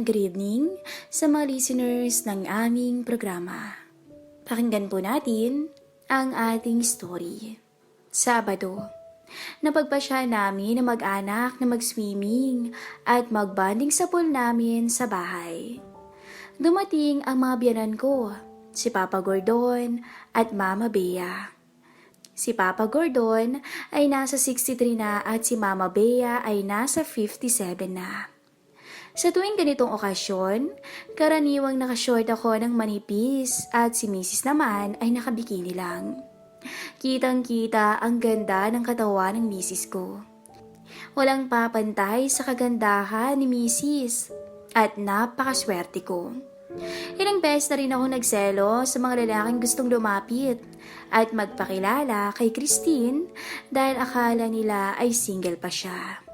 and good evening sa mga listeners ng aming programa. Pakinggan po natin ang ating story. Sabado, napagpasya namin na mag-anak na mag-swimming at mag-bonding sa pool namin sa bahay. Dumating ang mga biyanan ko, si Papa Gordon at Mama Bea. Si Papa Gordon ay nasa 63 na at si Mama Bea ay nasa 57 na. Sa tuwing ganitong okasyon, karaniwang nakashort ako ng manipis at si Mrs. naman ay nakabikini lang. Kitang-kita ang ganda ng katawan ng Mrs. ko. Walang papantay sa kagandahan ni Mrs. at napakaswerte ko. Ilang beses na rin ako nagselo sa mga lalaking gustong lumapit at magpakilala kay Christine dahil akala nila ay single pa siya.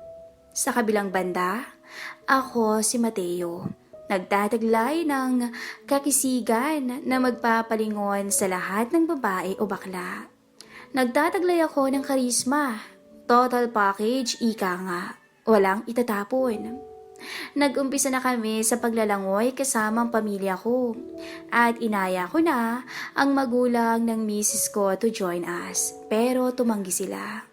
Sa kabilang banda, ako si Mateo. Nagtataglay ng kakisigan na magpapalingon sa lahat ng babae o bakla. Nagtataglay ako ng karisma. Total package, ika nga. Walang itatapon. Nag-umpisa na kami sa paglalangoy kasama ang pamilya ko at inaya ko na ang magulang ng misis ko to join us pero tumanggi sila.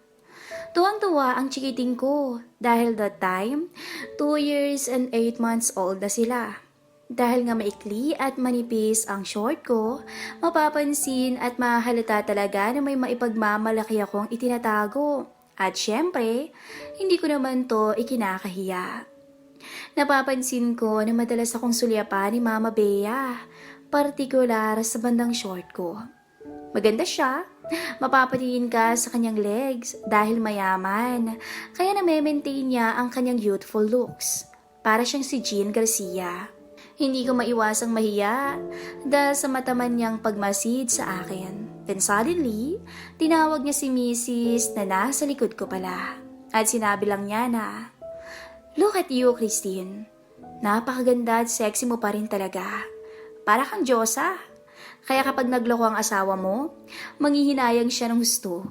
Tuwang-tuwa ang chikiting ko dahil that time, 2 years and 8 months old na sila. Dahil nga maikli at manipis ang short ko, mapapansin at mahalata talaga na may maipagmamalaki akong itinatago. At syempre, hindi ko naman to ikinakahiya. Napapansin ko na madalas akong sulyapan ni Mama Bea, partikular sa bandang short ko. Maganda siya, mapapatingin ka sa kanyang legs dahil mayaman, kaya na-maintain niya ang kanyang youthful looks. Para siyang si Jean Garcia. Hindi ko maiwasang mahiya dahil sa mataman niyang pagmasid sa akin. Then suddenly, tinawag niya si Mrs. na nasa likod ko pala. At sinabi lang niya na, Look at you, Christine. Napakaganda at sexy mo pa rin talaga. Para kang Diyosa. Kaya kapag nagloko ang asawa mo, manghihinayang siya ng gusto.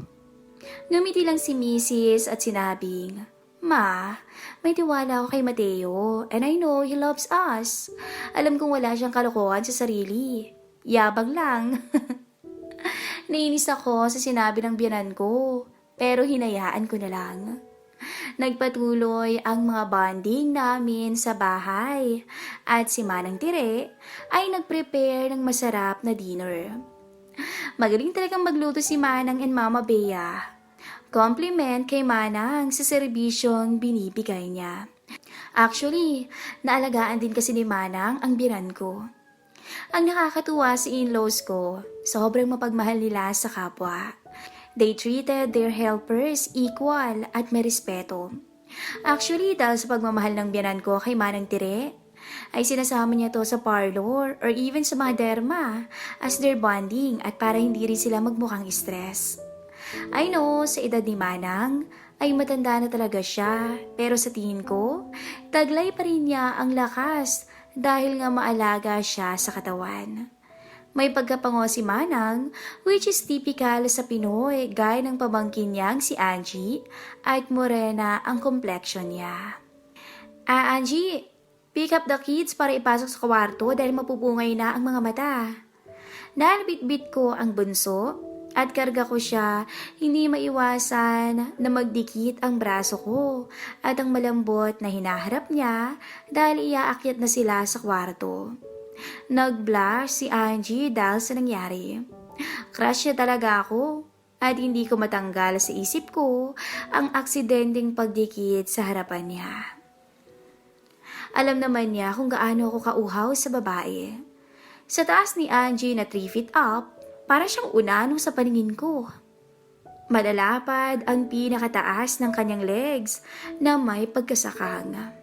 Ngumiti lang si Mrs. at sinabing, Ma, may tiwala ako kay Mateo and I know he loves us. Alam kong wala siyang kalokohan sa sarili. Yabang lang. Nainis ako sa sinabi ng biyanan ko, pero hinayaan ko na lang. Nagpatuloy ang mga bonding namin sa bahay at si Manang Tire ay nag-prepare ng masarap na dinner. Magaling talagang magluto si Manang and Mama Bea. Compliment kay Manang sa serbisyong binibigay niya. Actually, naalagaan din kasi ni Manang ang biran ko. Ang nakakatuwa sa in-laws ko, sobrang mapagmahal nila sa kapwa. They treated their helpers equal at may respeto. Actually, dahil sa pagmamahal ng biyanan ko kay Manang Tire, ay sinasama niya to sa parlor or even sa mga derma as their bonding at para hindi rin sila magmukhang stress. I know, sa edad ni Manang, ay matanda na talaga siya, pero sa tingin ko, taglay pa rin niya ang lakas dahil nga maalaga siya sa katawan. May pagkapango si Manang, which is typical sa Pinoy, gaya ng pamangkin niyang si Angie, at morena ang complexion niya. Ah, Angie, pick up the kids para ipasok sa kwarto dahil mapupungay na ang mga mata. Nalbit-bit ko ang bunso at karga ko siya, hindi maiwasan na magdikit ang braso ko at ang malambot na hinaharap niya dahil iaakyat na sila sa kwarto. Nag-blush si Angie dahil sa nangyari. Crush niya talaga ako at hindi ko matanggal sa isip ko ang aksidenteng pagdikit sa harapan niya. Alam naman niya kung gaano ako kauhaw sa babae. Sa taas ni Angie na 3 feet up, para siyang unano sa paningin ko. Malalapad ang pinakataas ng kanyang legs na may pagkasakang.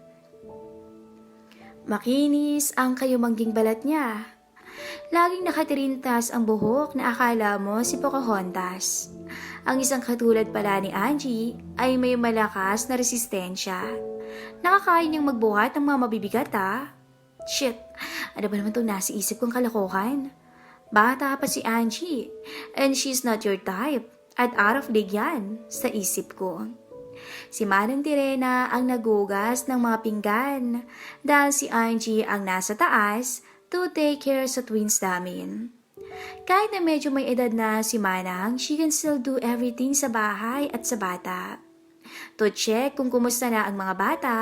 Makinis ang kayumangging balat niya. Laging nakatirintas ang buhok na akala mo si Pocahontas. Ang isang katulad pala ni Angie ay may malakas na resistensya. Nakakain niyang magbuhat ng mga mabibigat ha. Shit, ano ba naman itong nasa isip kong kalokohan? Bata pa si Angie and she's not your type at out of league yan sa isip ko. Si Manang Tirena ang nagugas ng mga pinggan dahil si Angie ang nasa taas to take care sa twins namin. Kahit na medyo may edad na si Manang, she can still do everything sa bahay at sa bata. To check kung kumusta na ang mga bata,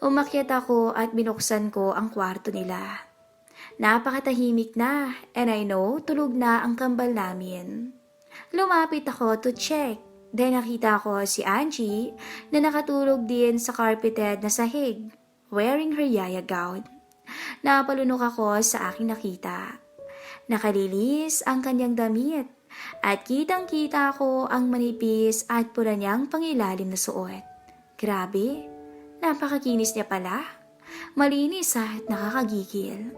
umakyat ako at binuksan ko ang kwarto nila. Napakatahimik na and I know tulog na ang kambal namin. Lumapit ako to check. Then nakita ko si Angie na nakatulog din sa carpeted na sahig, wearing her yaya gown. Napalunok ako sa aking nakita. Nakalilis ang kanyang damit at kitang-kita ko ang manipis at pula niyang pangilalim na suot. Grabe, napakakinis niya pala. Malinis at nakakagigil.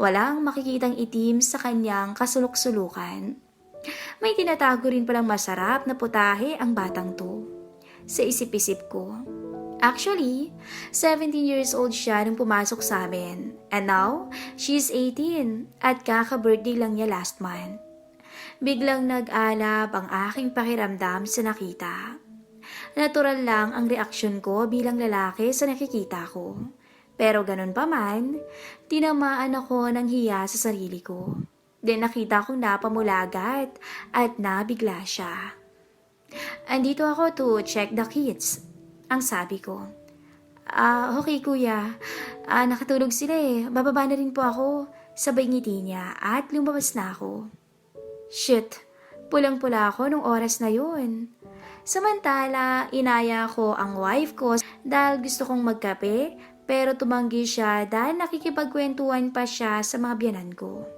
Walang makikitang itim sa kanyang kasulok-sulukan. May tinatago rin palang masarap na putahe ang batang to. Sa isip-isip ko. Actually, 17 years old siya nung pumasok sa amin. And now, she's 18 at kaka-birthday lang niya last month. Biglang nag-alab ang aking pakiramdam sa nakita. Natural lang ang reaksyon ko bilang lalaki sa nakikita ko. Pero ganun pa man, tinamaan ako ng hiya sa sarili ko. Then nakita kong napamulagat at nabigla siya. Andito ako to check the kids. Ang sabi ko. Ah, okay kuya. Ah, nakatulog sila eh. Bababa na rin po ako. Sabay ngiti niya at lumabas na ako. Shit, pulang-pula ako nung oras na yun. Samantala, inaya ko ang wife ko dahil gusto kong magkape pero tumanggi siya dahil nakikipagkwentuhan pa siya sa mga biyanan ko.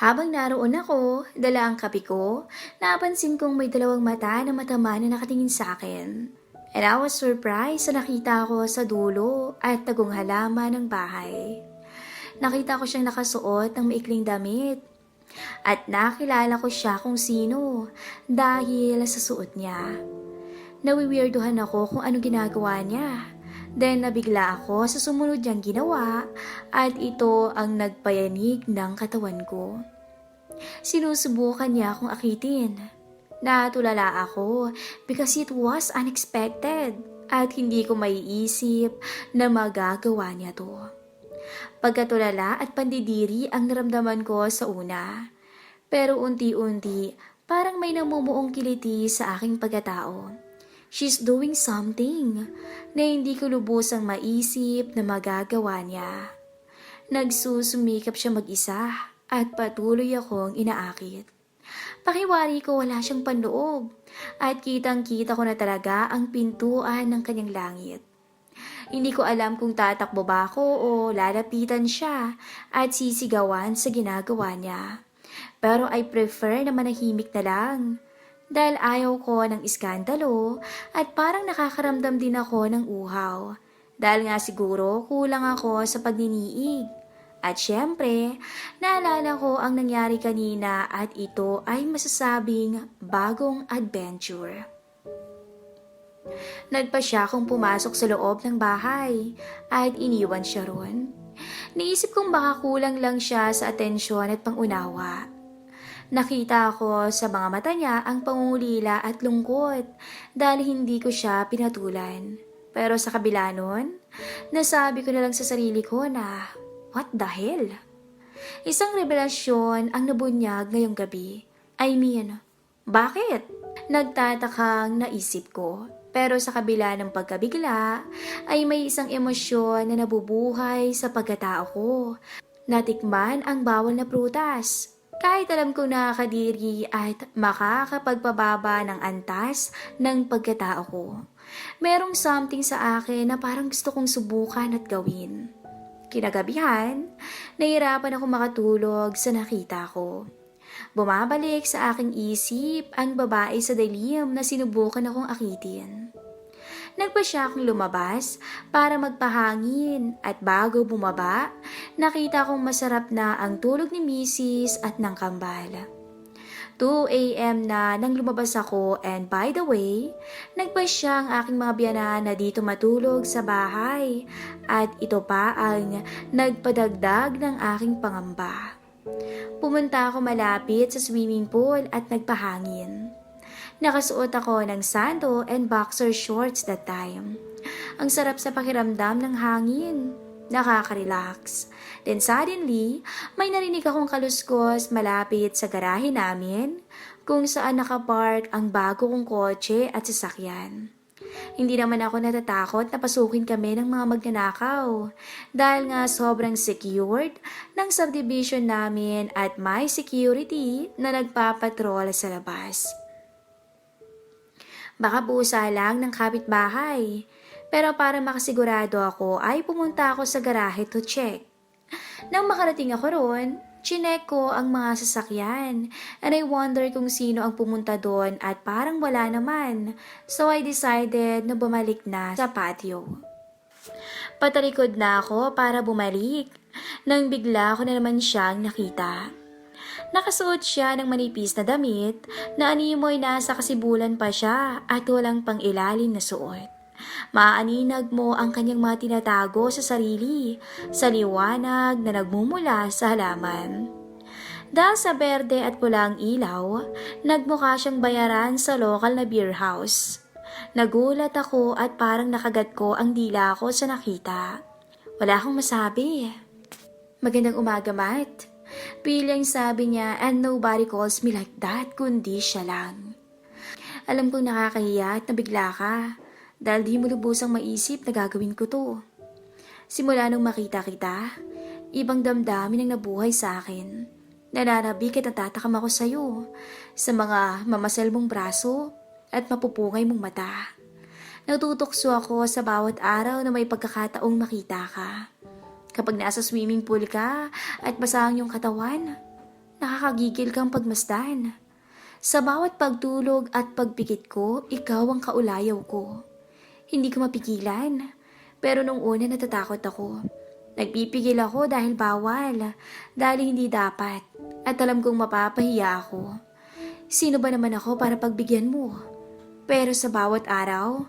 Habang naroon ako, dala ang kape ko, napansin kong may dalawang mata na matama na nakatingin sa akin. And I was surprised sa nakita ko sa dulo at tagong halaman ng bahay. Nakita ko siyang nakasuot ng maikling damit. At nakilala ko siya kung sino dahil sa suot niya. Nawiwirduhan ako kung ano ginagawa niya. Then nabigla ako sa sumunod niyang ginawa at ito ang nagpayanig ng katawan ko. Sinusubukan niya akong akitin. Natulala ako because it was unexpected at hindi ko maiisip na magagawa niya to. Pagkatulala at pandidiri ang naramdaman ko sa una. Pero unti-unti, parang may namumuong kiliti sa aking pagkatao. She's doing something na hindi ko lubusang maisip na magagawa niya. Nagsusumikap siya mag-isa at patuloy akong inaakit. Pakiwari ko wala siyang panloob at kitang-kita ko na talaga ang pintuan ng kanyang langit. Hindi ko alam kung tatakbo ba ako o lalapitan siya at sisigawan sa ginagawa niya. Pero I prefer na manahimik na lang dahil ayaw ko ng iskandalo at parang nakakaramdam din ako ng uhaw. Dahil nga siguro kulang ako sa pagniniig. At syempre, naalala ko ang nangyari kanina at ito ay masasabing bagong adventure. Nagpa siya kung pumasok sa loob ng bahay at iniwan siya ron. Naisip kong baka kulang lang siya sa atensyon at pangunawa. Nakita ko sa mga mata niya ang pangungulila at lungkot dahil hindi ko siya pinatulan. Pero sa kabila nun, nasabi ko na lang sa sarili ko na, what the hell? Isang revelasyon ang nabunyag ngayong gabi. I mean, bakit? Nagtatakang naisip ko. Pero sa kabila ng pagkabigla, ay may isang emosyon na nabubuhay sa pagkatao ko. Natikman ang bawal na prutas. Kahit alam kong nakakadiri at makakapagpababa ng antas ng pagkatao ko. Merong something sa akin na parang gusto kong subukan at gawin. Kinagabihan, nahirapan ako makatulog sa nakita ko. Bumabalik sa aking isip ang babae sa dilim na sinubukan akong akitin. Nagpa siya akong lumabas para magpahangin at bago bumaba, nakita kong masarap na ang tulog ni Mrs. at ng kambal. 2 a.m. na nang lumabas ako and by the way, nagpa siya ang aking mga biyanan na dito matulog sa bahay at ito pa ang nagpadagdag ng aking pangamba. Pumunta ako malapit sa swimming pool at nagpahangin. Nakasuot ako ng sando and boxer shorts that time. Ang sarap sa pakiramdam ng hangin. Nakaka-relax. Then suddenly, may narinig akong kaluskos malapit sa garahe namin kung saan nakapark ang bago kong kotse at sasakyan. Hindi naman ako natatakot na pasukin kami ng mga magnanakaw dahil nga sobrang secured ng subdivision namin at may security na nagpapatrol sa labas. Baka busa lang ng kapitbahay. Pero para makasigurado ako ay pumunta ako sa garahe to check. Nang makarating ako roon, chinek ko ang mga sasakyan and I wonder kung sino ang pumunta doon at parang wala naman. So I decided na bumalik na sa patio. Patalikod na ako para bumalik nang bigla ko na naman siyang nakita. Nakasuot siya ng manipis na damit na animoy nasa kasibulan pa siya at walang pang ilalim na suot. Maaninag mo ang kanyang mga tinatago sa sarili, sa liwanag na nagmumula sa halaman. Dahil sa berde at pulang ilaw, nagmukha siyang bayaran sa local na beer house. Nagulat ako at parang nakagat ko ang dila ko sa nakita. Wala akong masabi. Magandang umaga, Matt. Pilang sabi niya and nobody calls me like that kundi siya lang. Alam kong nakakahiya at nabigla ka dahil di mo lubusang maisip na gagawin ko to. Simula nung makita kita, ibang damdamin ang nabuhay sa akin. Nananabik at natatakam ako sa'yo sa mga mamasal mong braso at mapupungay mong mata. Natutokso ako sa bawat araw na may pagkakataong makita ka. Kapag nasa swimming pool ka at basahang yung katawan, nakakagigil kang pagmasdan. Sa bawat pagtulog at pagpikit ko, ikaw ang kaulayaw ko. Hindi ko mapigilan. Pero nung una natatakot ako. Nagpipigil ako dahil bawal, dahil hindi dapat, at alam kong mapapahiya ako. Sino ba naman ako para pagbigyan mo? Pero sa bawat araw,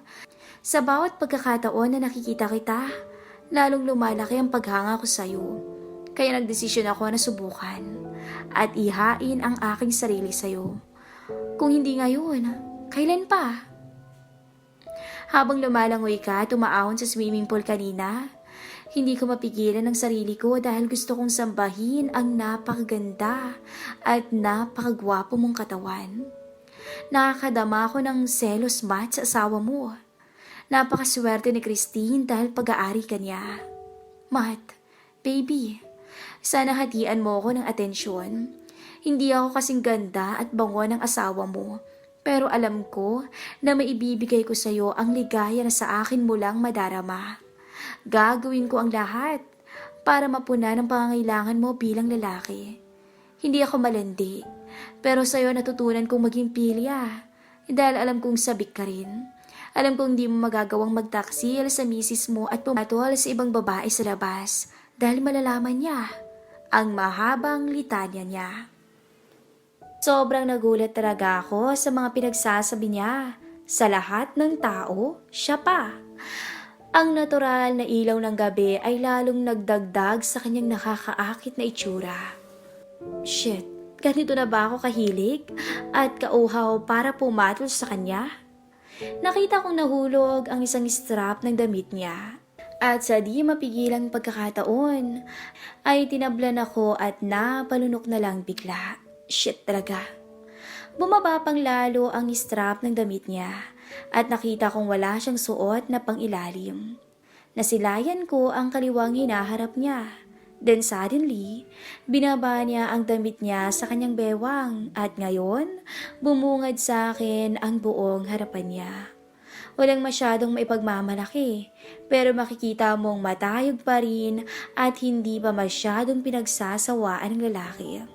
sa bawat pagkakataon na nakikita kita, lalong lumalaki ang paghanga ko sa'yo. Kaya nagdesisyon ako na subukan at ihain ang aking sarili sa'yo. Kung hindi ngayon, kailan pa? Habang lumalangoy ka, tumaahon sa swimming pool kanina, hindi ko mapigilan ang sarili ko dahil gusto kong sambahin ang napakaganda at napakagwapo mong katawan. Nakakadama ako ng selos mat sa asawa mo. Napakaswerte ni Christine dahil pag-aari ka niya. Mat, baby, sana hatian mo ako ng atensyon. Hindi ako kasing ganda at bango ng asawa mo pero alam ko na maibibigay ko sa iyo ang ligaya na sa akin mo lang madarama. Gagawin ko ang lahat para mapunan ang pangangailangan mo bilang lalaki. Hindi ako malandi, pero sa iyo natutunan kong maging pilya. Dahil alam kong sabik ka rin. Alam kong di mo magagawang magtaksil sa misis mo at pumatol sa ibang babae sa labas dahil malalaman niya ang mahabang litanya niya. Sobrang nagulat talaga ako sa mga pinagsasabi niya. Sa lahat ng tao, siya pa. Ang natural na ilaw ng gabi ay lalong nagdagdag sa kanyang nakakaakit na itsura. Shit, ganito na ba ako kahilig at kauhaw para pumatol sa kanya? Nakita kong nahulog ang isang strap ng damit niya. At sa di mapigilang pagkakataon, ay tinablan ako at napalunok na lang bigla. Shit talaga. Bumaba pang lalo ang strap ng damit niya at nakita kong wala siyang suot na pangilalim. Nasilayan ko ang kaliwang hinaharap niya. Then suddenly, binaba niya ang damit niya sa kanyang bewang at ngayon, bumungad sa akin ang buong harapan niya. Walang masyadong maipagmamalaki, pero makikita mong matayog pa rin at hindi pa masyadong pinagsasawaan ng lalaki.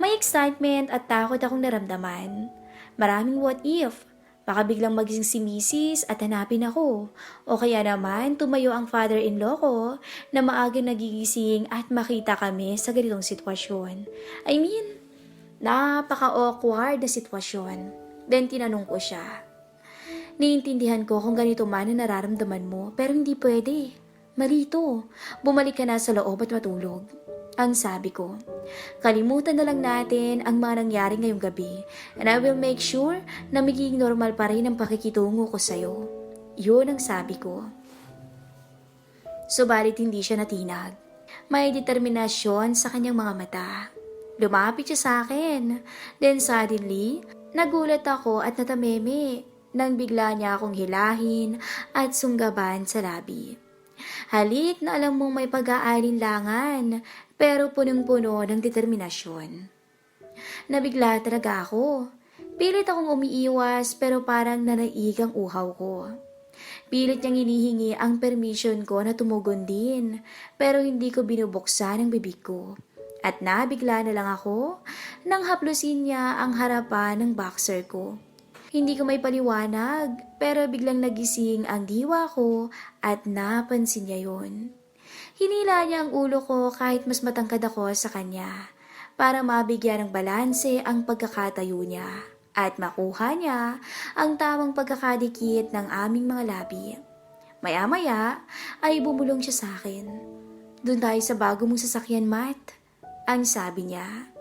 May excitement at takot akong naramdaman. Maraming what if. Baka biglang magising si misis at hanapin ako. O kaya naman tumayo ang father-in-law ko na maagang nagigising at makita kami sa ganitong sitwasyon. I mean, napaka-awkward na sitwasyon. Then tinanong ko siya. Niintindihan ko kung ganito man ang nararamdaman mo pero hindi pwede. Mali ito. Bumalik ka na sa loob at matulog. Ang sabi ko. Kalimutan na lang natin ang mga nangyari ngayong gabi and I will make sure na magiging normal pa rin ang pakikitungo ko sa'yo. Yun ang sabi ko. Subalit hindi siya natinag. May determinasyon sa kanyang mga mata. Lumapit siya sa akin. Then suddenly, nagulat ako at natameme nang bigla niya akong hilahin at sunggaban sa labi. Halik na alam mong may pag-aalinlangan pero punong-puno ng determinasyon. Nabigla talaga ako. Pilit akong umiiwas pero parang nanaig ang uhaw ko. Pilit niyang hinihingi ang permission ko na tumugon din, pero hindi ko binubuksan ang bibig ko. At nabigla na lang ako nang haplusin niya ang harapan ng boxer ko. Hindi ko may paliwanag, pero biglang nagising ang diwa ko at napansin niya yon. Hinila niya ang ulo ko kahit mas matangkad ako sa kanya para mabigyan ng balanse ang pagkakatayo niya at makuha niya ang tamang pagkakadikit ng aming mga labi. Maya-maya ay bumulong siya sa akin. Doon tayo sa bago mong sasakyan, Matt. Ang sabi niya.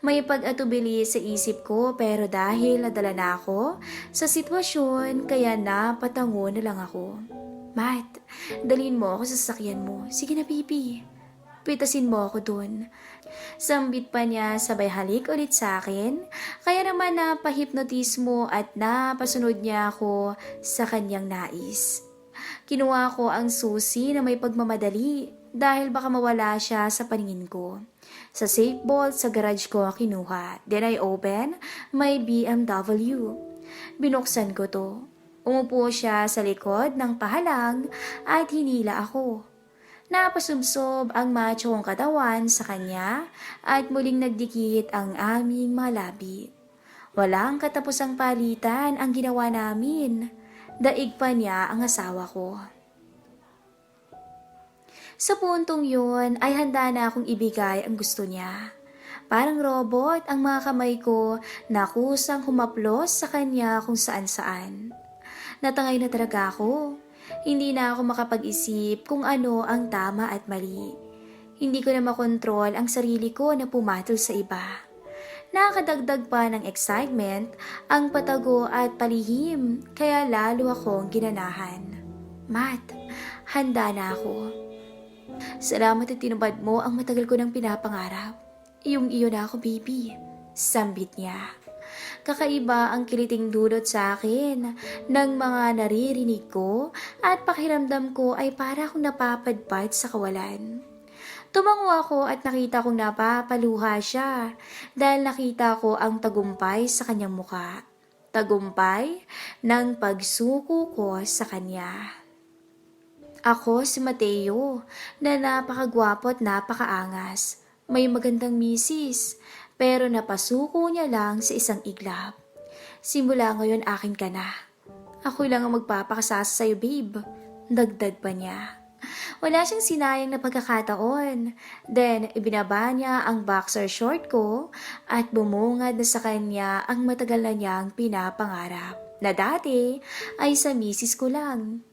May pag-atubili sa isip ko pero dahil nadala na ako sa sitwasyon kaya napatango na lang ako. Matt, dalhin mo ako sa sasakyan mo. Sige na, baby. Pitasin mo ako dun. Sambit pa niya sabay halik ulit sa akin, kaya naman napahipnotis mo at napasunod niya ako sa kanyang nais. Kinuha ko ang susi na may pagmamadali dahil baka mawala siya sa paningin ko. Sa safe vault sa garage ko kinuha. Then I open my BMW. Binuksan ko to. Umupo siya sa likod ng pahalang at hinila ako. Napasubsob ang machong katawan sa kanya at muling nagdikit ang aming mga labi. Walang katapusang palitan ang ginawa namin. Daig pa niya ang asawa ko. Sa puntong yun ay handa na akong ibigay ang gusto niya. Parang robot ang mga kamay ko na kusang humaplos sa kanya kung saan-saan. Natangay na talaga ako. Hindi na ako makapag-isip kung ano ang tama at mali. Hindi ko na makontrol ang sarili ko na pumatol sa iba. Nakakadagdag pa ng excitement ang patago at palihim, kaya lalo akong ginanahan. Matt, handa na ako. Salamat at tinubad mo ang matagal ko ng pinapangarap. Iyong iyo na ako, baby. Sambit niya. Kakaiba ang kiliting dulot sa akin ng mga naririnig ko at pakiramdam ko ay para akong napapadpad sa kawalan. Tumango ako at nakita kong napapaluha siya dahil nakita ko ang tagumpay sa kanyang muka. Tagumpay ng pagsuko ko sa kanya. Ako si Mateo na napakagwapo at napakaangas. May magandang misis pero napasuko niya lang sa isang iglap. Simula ngayon akin ka na. Ako lang ang magpapakasasa sa'yo, babe. Dagdag pa niya. Wala siyang sinayang na pagkakataon. Then, ibinaba niya ang boxer short ko at bumungad na sa kanya ang matagal na niyang pinapangarap na dati ay sa misis ko lang.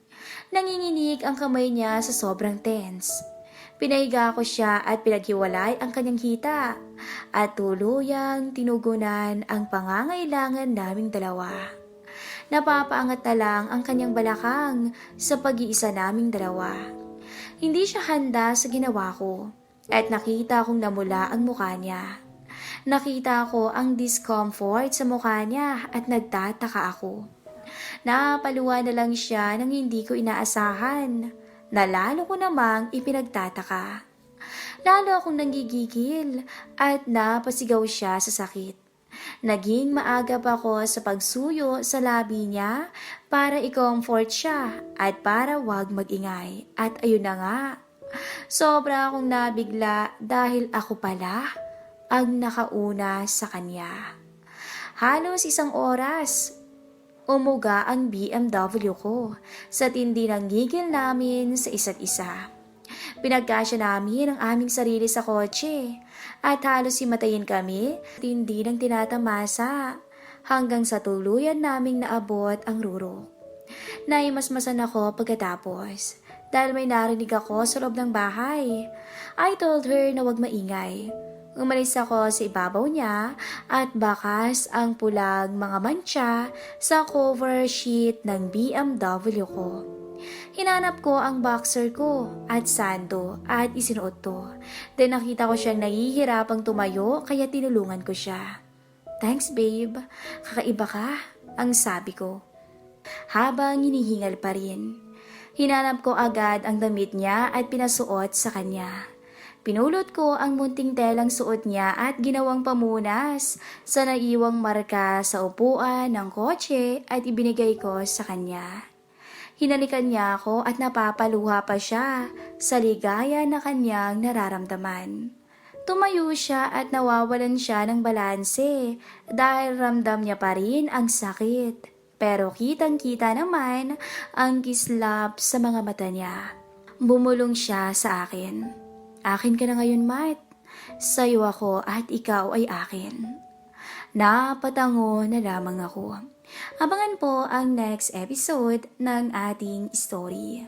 Nanginginig ang kamay niya sa sobrang tense. Pinahiga ko siya at pinaghiwalay ang kanyang hita at tuluyang tinugunan ang pangangailangan naming dalawa. Napapaangat na lang ang kanyang balakang sa pag-iisa naming dalawa. Hindi siya handa sa ginawa ko at nakita kong namula ang mukha niya. Nakita ko ang discomfort sa mukha niya at nagtataka ako. Napaluwa na lang siya nang hindi ko inaasahan na lalo ko namang ipinagtataka. Lalo akong nanggigigil at napasigaw siya sa sakit. Naging maaga pa ako sa pagsuyo sa labi niya para i-comfort siya at para wag magingay. At ayun na nga, sobra akong nabigla dahil ako pala ang nakauna sa kanya. Halos isang oras, umuga ang BMW ko sa tindi ng gigil namin sa isa't isa. Pinagkasya namin ang aming sarili sa kotse at halos simatayin kami, tindi ng tinatamasa hanggang sa tuluyan naming naabot ang rurok. Naimasmasan ako pagkatapos dahil may narinig ako sa loob ng bahay. I told her na wag maingay. Umalis ako sa ibabaw niya at bakas ang pulang mga mancha sa cover sheet ng BMW ko. Hinanap ko ang boxer ko at sando at isinuot to. Then nakita ko siyang nahihirapang tumayo kaya tinulungan ko siya. Thanks babe, kakaiba ka, ang sabi ko. Habang hinihingal pa rin. Hinanap ko agad ang damit niya at pinasuot sa kanya. Pinulot ko ang munting telang suot niya at ginawang pamunas sa naiwang marka sa upuan ng kotse at ibinigay ko sa kanya. Hinalikan niya ako at napapaluha pa siya sa ligaya na kanyang nararamdaman. Tumayo siya at nawawalan siya ng balanse dahil ramdam niya pa rin ang sakit. Pero kitang-kita naman ang kislap sa mga mata niya. Bumulong siya sa akin. Akin ka na ngayon, Matt. Sa'yo ako at ikaw ay akin. Napatango na lamang ako. Abangan po ang next episode ng ating story.